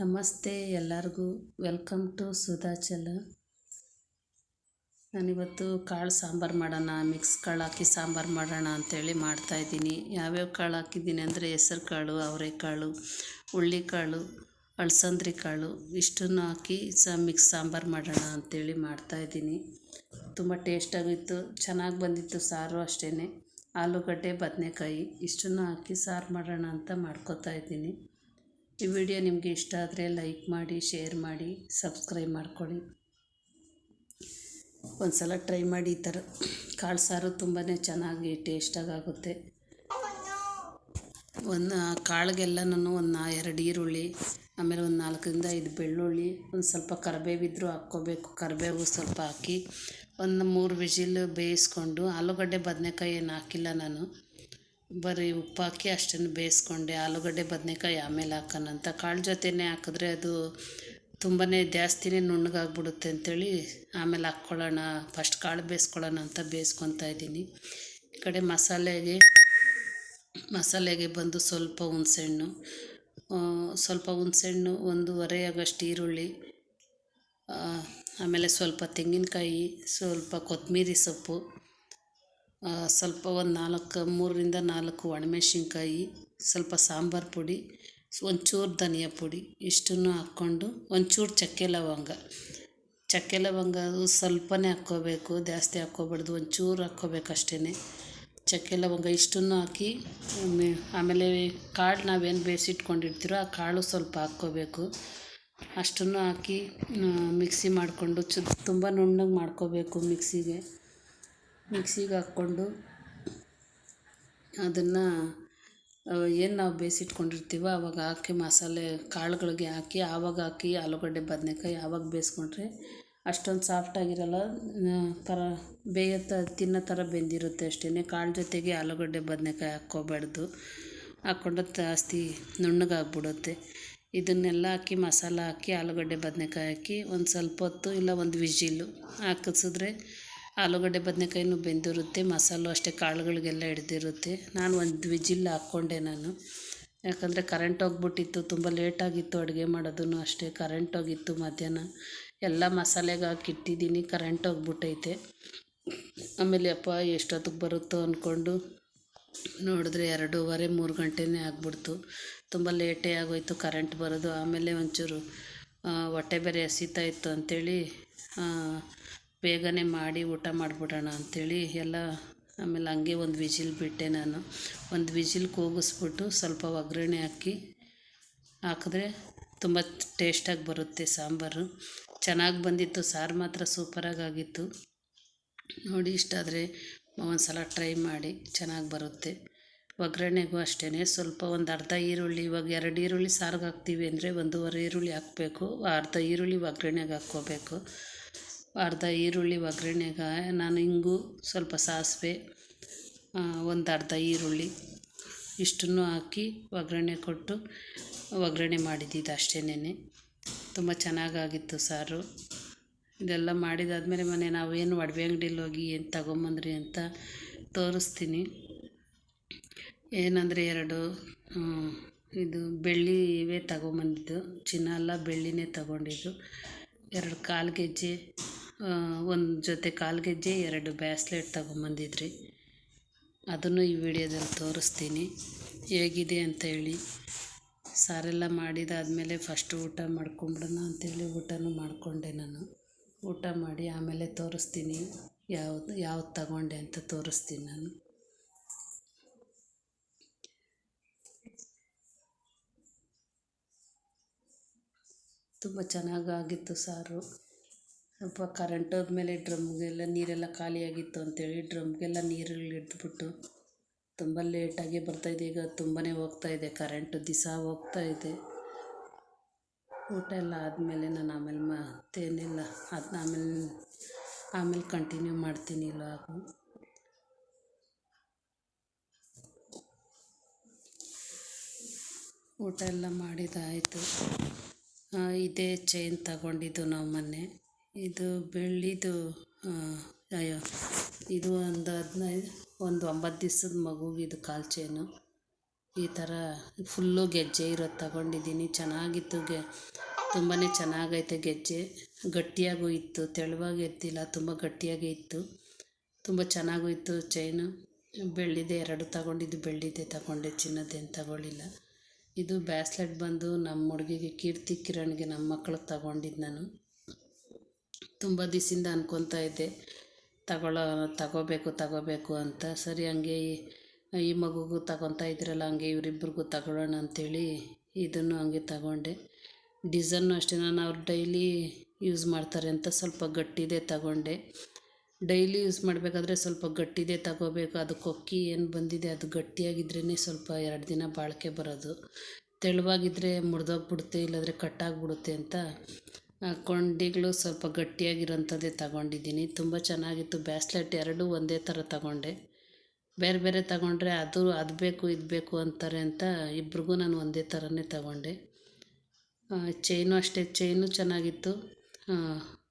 ನಮಸ್ತೆ ಎಲ್ಲರಿಗೂ. Welcome to ಸುಧಾಚಲ ನಾನಿವತ್ತು ಕಾಳು ಸಾಂಬಾರು ಮಾಡೋಣ ಮಿಕ್ಸ್ ಕಾಳು ಹಾಕಿ ಸಾಂಬಾರು ಮಾಡೋಣ ಅಂಥೇಳಿ ಮಾಡ್ತಾಯಿದ್ದೀನಿ ಯಾವ್ಯಾವ ಕಾಳು ಹಾಕಿದ್ದೀನಿ ಅಂದರೆ ಹೆಸರು ಕಾಳು ಅವರೆಕಾಳು ಹುಳ್ಳಿಕಾಳು ಅಳಸಂದ್ರಿ ಕಾಳು, ಇಷ್ಟನ್ನು ಹಾಕಿ ಸ ಮಿಕ್ಸ್ ಸಾಂಬಾರು ಮಾಡೋಣ ಅಂಥೇಳಿ ಮಾಡ್ತಾಯಿದ್ದೀನಿ ತುಂಬ ಟೇಸ್ಟಾಗಿತ್ತು ಚೆನ್ನಾಗಿ ಬಂದಿತ್ತು ಸಾರು ಅಷ್ಟೇ ಆಲೂಗಡ್ಡೆ, ಬದನೆಕಾಯಿ, ಇಷ್ಟನ್ನು ಹಾಕಿ ಸಾರು ಮಾಡೋಣ ಅಂತ ಮಾಡ್ಕೊತಾ ಇದ್ದೀನಿ. ಈ ವಿಡಿಯೋ ನಿಮಗೆ ಇಷ್ಟ ಆದರೆ ಲೈಕ್ ಮಾಡಿ, ಶೇರ್ ಮಾಡಿ, ಸಬ್ಸ್ಕ್ರೈಬ್ ಮಾಡ್ಕೊಳ್ಳಿ. ಒಂದು ಸಲ ಟ್ರೈ ಮಾಡಿ, ಈ ಥರ ಕಾಳು ಸಾರು ತುಂಬಾ ಚೆನ್ನಾಗಿ ಟೇಸ್ಟಾಗಿ ಆಗುತ್ತೆ ಒಂದು ಕಾಳಿಗೆಲ್ಲ ನಾನು ಒಂದು ನಾ ಎರಡು ಈರುಳ್ಳಿ, ಆಮೇಲೆ ಒಂದು ನಾಲ್ಕರಿಂದ ಐದು ಬೆಳ್ಳುಳ್ಳಿ, ಒಂದು ಸ್ವಲ್ಪ ಕರಿಬೇವಿದ್ರೂ ಹಾಕ್ಕೋಬೇಕು. ಕರಿಬೇವು ಸ್ವಲ್ಪ ಹಾಕಿ ಒಂದು ಮೂರು ವಿಜಿಲ್ ಬೇಯಿಸ್ಕೊಂಡು, ಆಲೂಗಡ್ಡೆ ಬದನೆಕಾಯಿ ಏನು ಹಾಕಿಲ್ಲ ನಾನು. ಬರೀ ಉಪ್ಪು ಹಾಕಿ ಅಷ್ಟನ್ನು ಬೇಯಿಸ್ಕೊಂಡೆ, ಆಲೂಗಡ್ಡೆ, ಬದನೆಕಾಯಿ, ಆಮೇಲೆ ಹಾಕೋಣಂತ ಕಾಳು ಜೊತೆನೇ ಹಾಕಿದ್ರೆ ಅದು ತುಂಬಾ ಜಾಸ್ತಿನೇ ನುಣ್ಣಗಾಗ್ಬಿಡುತ್ತೆ ಅಂಥೇಳಿ ಆಮೇಲೆ ಹಾಕ್ಕೊಳ್ಳೋಣ. ಫಸ್ಟ್ ಕಾಳು ಬೇಯಿಸ್ಕೊಳ್ಳೋಣ ಅಂತ ಬೇಯಿಸ್ಕೊತಾ ಇದ್ದೀನಿ. ಈ ಕಡೆ ಮಸಾಲೆಗೆ ಮಸಾಲೆಗೆ ಬಂದು ಸ್ವಲ್ಪ ಹುಣಸೆಹಣ್ಣು. ಸ್ವಲ್ಪ ಹುಣಸೆಹಣ್ಣು, ಒಂದೂವರೆ ಆಗಷ್ಟು ಈರುಳ್ಳಿ ಆಮೇಲೆ ಸ್ವಲ್ಪ ತೆಂಗಿನಕಾಯಿ, ಸ್ವಲ್ಪ ಕೊತ್ತಂಬರಿ ಸೊಪ್ಪು. ಸ್ವಲ್ಪ ಒಂದು ನಾಲ್ಕು, ಮೂರರಿಂದ ನಾಲ್ಕು ಒಣಮೆಣ್ಸಿನ್ಕಾಯಿ, ಸ್ವಲ್ಪ ಸಾಂಬಾರು ಪುಡಿ, ಒಂಚೂರು ಧನಿಯಾ ಪುಡಿ, ಇಷ್ಟನ್ನು ಹಾಕ್ಕೊಂಡು ಒಂಚೂರು ಚಕ್ಕೆ ಲವಂಗ. ಚಕ್ಕೆ ಲವಂಗ ಸ್ವಲ್ಪನೇ ಹಾಕ್ಕೋಬೇಕು, ಜಾಸ್ತಿ ಹಾಕ್ಕೋಬಾರ್ದು, ಒಂಚೂರು ಹಾಕ್ಕೋಬೇಕು ಅಷ್ಟೇ ಚಕ್ಕೆ ಲವಂಗ ಇಷ್ಟನ್ನು ಹಾಕಿ ಆಮೇಲೆ ಕಾಳು ನಾವೇನು ಬೇಯಿಸಿಟ್ಕೊಂಡಿರ್ತೀರೋ ಆ ಕಾಳು ಸ್ವಲ್ಪ ಹಾಕ್ಕೋಬೇಕು. ಅಷ್ಟನ್ನು ಹಾಕಿ ಮಿಕ್ಸಿ ಮಾಡಿಕೊಂಡು ಚು, ತುಂಬ ನುಣ್ಣಗೆ ಮಾಡ್ಕೋಬೇಕು ಮಿಕ್ಸಿಗೆ. ಮಿಕ್ಸಿಗೆ ಹಾಕ್ಕೊಂಡು ಅದನ್ನು ಏನು ನಾವು ಬೇಯಿಸಿಟ್ಕೊಂಡಿರ್ತೀವೋ ಆವಾಗ ಹಾಕಿ ಮಸಾಲೆ ಕಾಳುಗಳಿಗೆ ಹಾಕಿ, ಆವಾಗ ಹಾಕಿ ಆಲೂಗಡ್ಡೆ, ಬದನೆಕಾಯಿ ಆವಾಗ ಬೇಯಿಸ್ಕೊಂಡ್ರೆ ಅಷ್ಟೊಂದು ಸಾಫ್ಟಾಗಿರಲ್ಲ ಥರ ಬೇಯತ್ತ ತಿನ್ನೋ ಥರ ಬೆಂದಿರುತ್ತೆ ಅಷ್ಟೇ ಕಾಳು ಜೊತೆಗೆ ಆಲೂಗಡ್ಡೆ, ಬದನೆಕಾಯಿ ಹಾಕ್ಕೋಬಾರ್ದು. ಹಾಕ್ಕೊಂಡು ಜಾಸ್ತಿ ನುಣ್ಣಗಾಗ್ಬಿಡುತ್ತೆ ಇದನ್ನೆಲ್ಲ ಹಾಕಿ ಮಸಾಲ ಹಾಕಿ, ಆಲೂಗಡ್ಡೆ, ಬದನೆಕಾಯಿ ಹಾಕಿ ಒಂದು ಸ್ವಲ್ಪ ಹೊತ್ತು ಇಲ್ಲ ಒಂದು ವಿಜಿಲು ಹಾಕಿಸಿದ್ರೆ ಆಲೂಗಡ್ಡೆ, ಬದನೆಕಾಯಿನೂ ಬೆಂದಿರುತ್ತೆ, ಮಸಾಲು ಅಷ್ಟೇ ಕಾಳುಗಳಿಗೆಲ್ಲ ಹಿಡ್ದಿರುತ್ತೆ. ನಾನು ಒಂದು ವಿಜಿಲ್ ಹಾಕ್ಕೊಂಡೆ ನಾನು. ಯಾಕಂದರೆ ಕರೆಂಟ್ ಹೋಗ್ಬಿಟ್ಟಿತ್ತು, ತುಂಬ ಲೇಟಾಗಿತ್ತು ಅಡುಗೆ ಮಾಡೋದೂ ಅಷ್ಟೇ ಕರೆಂಟ್ ಹೋಗಿತ್ತು ಮಧ್ಯಾಹ್ನ. ಎಲ್ಲ ಮಸಾಲೆಗೆ ಹಾಕಿಟ್ಟಿದ್ದೀನಿ ಕರೆಂಟ್ ಹೋಗ್ಬಿಟ್ಟೈತೆ. ಆಮೇಲೆ ಅಪ್ಪ ಎಷ್ಟೊತ್ತಿಗೆ ಬರುತ್ತೋ ಅಂದ್ಕೊಂಡು ನೋಡಿದ್ರೆ ಎರಡೂವರೆ, ಮೂರು ಗಂಟೆನೇ ಆಗ್ಬಿಡ್ತು. ತುಂಬ ಲೇಟೇ ಆಗೋಯ್ತು ಕರೆಂಟ್ ಬರೋದು. ಆಮೇಲೆ ಒಂಚೂರು ಹೊಟ್ಟೆ ಬೇರೆ ಹಸಿತಾ ಇತ್ತು ಅಂಥೇಳಿ ಬೇಗನೆ ಮಾಡಿ ಊಟ ಮಾಡಿಬಿಡೋಣ ಅಂಥೇಳಿ ಎಲ್ಲ ಆಮೇಲೆ ಹಂಗೆ ಒಂದು ವಿಜಿಲ್ ಬಿಟ್ಟೆ ನಾನು. ಒಂದು ವಿಜಿಲ್ ಕೂಗಿಸ್ಬಿಟ್ಟು ಸ್ವಲ್ಪ ಒಗ್ಗರಣೆ ಹಾಕಿ ಹಾಕಿದ್ರೆ ತುಂಬ ಟೇಸ್ಟಾಗಿ ಬರುತ್ತೆ ಸಾಂಬಾರು. ಚೆನ್ನಾಗಿ ಬಂದಿತ್ತು, ಸಾರು ಮಾತ್ರ ಸೂಪರಾಗಿ ಆಗಿತ್ತು ನೋಡಿ ಇಷ್ಟ ಆದರೆ ಒಂದು ಸಲ ಟ್ರೈ ಮಾಡಿ, ಚೆನ್ನಾಗಿ ಬರುತ್ತೆ. ಒಗ್ಗರಣೆಗೂ ಅಷ್ಟೇ ಸ್ವಲ್ಪ ಒಂದು ಅರ್ಧ ಈರುಳ್ಳಿ, ಇವಾಗ ಎರಡು ಈರುಳ್ಳಿ ಸಾರಿಗೆ ಹಾಕ್ತೀವಿ ಅಂದರೆ ಒಂದೂವರೆ ಈರುಳ್ಳಿ ಹಾಕಬೇಕು, ಅರ್ಧ ಈರುಳ್ಳಿ ಒಗ್ಗರಣೆಗೆ ಹಾಕ್ಕೋಬೇಕು. ಅರ್ಧ ಈರುಳ್ಳಿ ಒಗ್ಗರಣೆಗೆ, ನಾನು ಇಂಗು ಸ್ವಲ್ಪ ಸಾಸಿವೆ ಒಂದು ಅರ್ಧ ಈರುಳ್ಳಿ ಇಷ್ಟನ್ನು ಹಾಕಿ ಒಗ್ಗರಣೆ ಕೊಟ್ಟು ಒಗ್ಗರಣೆ ಮಾಡಿದ್ದಿದ್ದು ಅಷ್ಟೇನೆ ತುಂಬ ಚೆನ್ನಾಗಾಗಿತ್ತು ಸಾರು. ಇದೆಲ್ಲ ಮಾಡಿದಾದ್ಮೇಲೆ ಮನೆ ನಾವೇನು ಒಡವೆ ಅಂಗಡಿಲಿ ಹೋಗಿ ಏನು ತಗೊಂಬಂದ್ರಿ ಅಂತ ತೋರಿಸ್ತೀನಿ. ಏನಂದರೆ ಎರಡು ಇದು ಬೆಳ್ಳಿ ಇವೇ ತಗೊಂಬಂದಿದ್ದು. ಚಿನ್ನ ಅಲ್ಲ, ಬೆಳ್ಳಿನೇ ತಗೊಂಡಿದ್ದು. ಎರಡು ಕಾಲು ಗೆಜ್ಜೆ ಒಂದು ಜೊತೆ ಕಾಲ್ಗೆಜ್ಜೆ ಎರಡು ಬ್ಯಾಸ್ಲೆಟ್ ತಗೊಂಬಂದಿದ್ರಿ. ಅದನ್ನು ಈ ವಿಡಿಯೋದಲ್ಲಿ ತೋರಿಸ್ತೀನಿ. ಹೇಗಿದೆ ಅಂತ ಹೇಳಿ. ಸಾರೆಲ್ಲ ಮಾಡಿದಾದಮೇಲೆ ಫಸ್ಟ್ ಊಟ ಮಾಡ್ಕೊಂಬಿಡೋಣ ಅಂಥೇಳಿ ಊಟನೂ ಮಾಡಿಕೊಂಡೆ ನಾನು. ಊಟ ಮಾಡಿ ಆಮೇಲೆ ತೋರಿಸ್ತೀನಿ. ಯಾವ್ದು ಯಾವ್ದು ತಗೊಂಡೆ ಅಂತ ತೋರಿಸ್ತೀನಿ ನಾನು. ತುಂಬ ಚೆನ್ನಾಗಾಗಿತ್ತು ಸಾರು. ಸ್ವಲ್ಪ ಕರೆಂಟ್ ಹೋದ್ಮೇಲೆ ಡ್ರಮ್ಗೆಲ್ಲ ನೀರೆಲ್ಲ ಖಾಲಿಯಾಗಿತ್ತು ಅಂಥೇಳಿ ಡ್ರಮ್ಗೆಲ್ಲ ನೀರು ಹಿಡಿದ್ಬಿಟ್ಟು ತುಂಬ ಲೇಟಾಗಿ ಬರ್ತಾಯಿದೆ ಈಗ ತುಂಬಾ ಹೋಗ್ತಾಯಿದೆ ಕರೆಂಟು ದಿವಸ ಹೋಗ್ತಾಯಿದೆ ಊಟ ಎಲ್ಲ ಆದಮೇಲೆ ನಾನು ಆಮೇಲೆ ಮತ್ತೇನಿಲ್ಲ. ಅದನ್ನ ಆಮೇಲೆ ಆಮೇಲೆ ಕಂಟಿನ್ಯೂ ಮಾಡ್ತೀನಿ ಇಲ್ಲಾಗು ಊಟ ಎಲ್ಲ ಮಾಡಿದ್ದಾಯಿತು ಇದೇ ಚೈನ್ ತಗೊಂಡಿದ್ದು ನಾವು ಮೊನ್ನೆ. ಇದು ಬೆಳ್ಳಿದು ಅಯ್ಯೋ, ಇದು ಒಂದು ಹದಿನೈದು, ಒಂದು ಒಂಬತ್ತು ದಿವ್ಸದ ಮಗುಗೆ ಇದು ಕಾಲು ಚೈನು ಈ ಥರ ಫುಲ್ಲು ಗೆಜ್ಜೆ ಇರೋದು ತಗೊಂಡಿದ್ದೀನಿ. ಚೆನ್ನಾಗಿತ್ತು ಗೆ ತುಂಬಾ ಚೆನ್ನಾಗೈತೆ ಗೆಜ್ಜೆ. ಗಟ್ಟಿಯಾಗೂ ಇತ್ತು, ತೆಳುವಾಗಿ ಇದ್ದಿಲ್ಲ ತುಂಬ ಗಟ್ಟಿಯಾಗೇ ಇತ್ತು. ತುಂಬ ಚೆನ್ನಾಗೂ ಇತ್ತು ಚೈನು ಬೆಳ್ಳಿದೆ, ಎರಡು ತಗೊಂಡಿದ್ದು ಬೆಳ್ಳಿದೆ, ತಗೊಂಡೆ ಚಿನ್ನದೇನು ತಗೊಳ್ಳಿಲ್ಲ. ಇದು ಬ್ಯಾಸ್ಲೆಟ್ ಬಂದು ನಮ್ಮ ಹುಡುಗಿಗೆ ಕೀರ್ತಿ ಕಿರಣ್ಗೆ ನಮ್ಮ ಮಕ್ಳಿಗೆ ತಗೊಂಡಿದ್ದು ನಾನು. ತುಂಬ ದಿವಸದಿಂದ ಅಂದ್ಕೊಳ್ತಾ ಇದ್ದೆ. ತಗೊಳ್ಳೋ ತಗೋಬೇಕು ತಗೋಬೇಕು ಅಂತ. ಸರಿ, ಹಂಗೆ ಈ ಮಗುಗೂ ತಗೊತಾ ಇದ್ರಲ್ಲ, ಹಂಗೆ ಇವರಿಬ್ರಿಗೂ ತಗೊಳ್ಳೋಣ ಅಂಥೇಳಿ ಇದನ್ನು ಹಂಗೆ ತಗೊಂಡೆ. ಡಿಸೈನು ಅಷ್ಟೇ, ನಾನು ಅವ್ರು ಡೈಲಿ ಯೂಸ್ ಮಾಡ್ತಾರೆ ಅಂತ ಸ್ವಲ್ಪ ಗಟ್ಟಿದೆ ತಗೊಂಡೆ. ಡೈಲಿ ಯೂಸ್ ಮಾಡಬೇಕಾದ್ರೆ ಸ್ವಲ್ಪ ಗಟ್ಟಿದೆ ತಗೋಬೇಕು. ಅದು ಕೊಕ್ಕಿ ಏನು ಬಂದಿದೆ, ಅದು ಗಟ್ಟಿಯಾಗಿದ್ರೇ ಸ್ವಲ್ಪ ಎರಡು ದಿನ ಬಾಳಿಕೆ ಬರೋದು. ತೆಳುವಾಗಿದ್ದರೆ ಮುರಿದೋಗ್ಬಿಡುತ್ತೆ, ಇಲ್ಲಾಂದರೆ ಕಟ್ಟಾಗ್ಬಿಡುತ್ತೆ ಅಂತ ಕೊಂಡಿಗಳು ಸ್ವಲ್ಪ ಗಟ್ಟಿಯಾಗಿರೋಂಥದ್ದೇ ತಗೊಂಡಿದ್ದೀನಿ. ತುಂಬ ಚೆನ್ನಾಗಿತ್ತು. ಬ್ಯಾಸ್ಲೆಟ್ ಎರಡೂ ಒಂದೇ ಥರ ತಗೊಂಡೆ. ಬೇರೆ ಬೇರೆ ತಗೊಂಡ್ರೆ ಅದು ಅದು ಬೇಕು, ಇದು ಬೇಕು ಅಂತಾರೆ ಅಂತ ಇಬ್ರಿಗೂ ನಾನು ಒಂದೇ ಥರನೇ ತಗೊಂಡೆ. ಚೈನು ಅಷ್ಟೇ. ಚೈನು ಚೆನ್ನಾಗಿತ್ತು.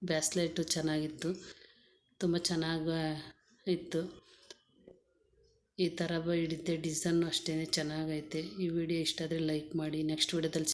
ಬ್ಯಾಸ್ಲೆಟು ಚೆನ್ನಾಗಿತ್ತು. ತುಂಬ ಚೆನ್ನಾಗಿ ಇತ್ತು. ಈ ಥರ ಹಿಡಿತೆ. ಡಿಸೈನು ಅಷ್ಟೇ ಚೆನ್ನಾಗೈತೆ. ಈ ವಿಡಿಯೋ ಇಷ್ಟ ಆದರೆ ಲೈಕ್ ಮಾಡಿ. ನೆಕ್ಸ್ಟ್ ವಿಡಿಯೋದಲ್ಲಿ